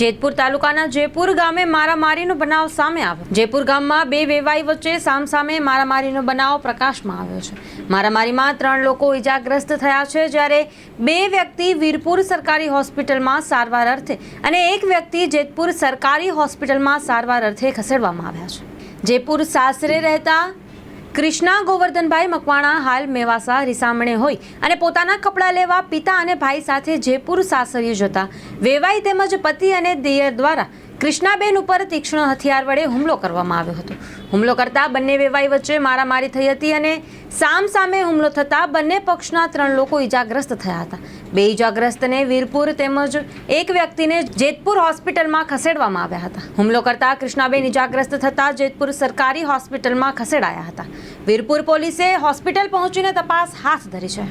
જેતપુર તાલુકાના જયપુર ગામે મારામારીનો બનાવ સામે આવ્યો. જયપુર ગામમાં બે વેવાઈ વચ્ચે સામસામે મારામારીનો બનાવ પ્રકાશમાં આવ્યો છે. મારામારીમાં ત્રણ લોકો ઇજાગ્રસ્ત થયા છે જ્યારે બે વ્યક્તિ વીરપુર સરકારી હોસ્પિટલમાં સારવાર અર્થે અને એક વ્યક્તિ જેતપુર સરકારી હોસ્પિટલમાં સારવાર અર્થે ખસેડવામાં આવ્યા છે. જયપુર સાસરે રહેતા કૃષ્ણા ગોવર્ધનભાઈ મકવાણા હાલ મેવાસા રિસામણે હોય અને પોતાના કપડાં લેવા પિતા અને ભાઈ સાથે જયપુર સાસરીએ જતા. વેવાઈ તેમજ પતિ અને દિયર દ્વારા કૃષ્ણાબેન ઉપર તીક્ષ્ણ હથિયાર વડે હુમલો કરવામાં આવ્યો હતો. હુમલો કરતા બંને વેવાઈ વચ્ચે મારામારી થઈ હતી અને સામ સામે હુમલો થતા બંને પક્ષના ત્રણ લોકો ઈજાગ્રસ્ત થયા હતા. બે ઈજાગ્રસ્તને વીરપુર તેમજ એક વ્યક્તિને જેતપુર હોસ્પિટલમાં ખસેડવામાં આવ્યા હતા. હુમલો કરતા કૃષ્ણાબેન ઈજાગ્રસ્ત થતા જેતપુર સરકારી હોસ્પિટલમાં ખસેડાયા હતા. વીરપુર પોલીસે હોસ્પિટલ પહોંચીને તપાસ હાથ ધરી છે.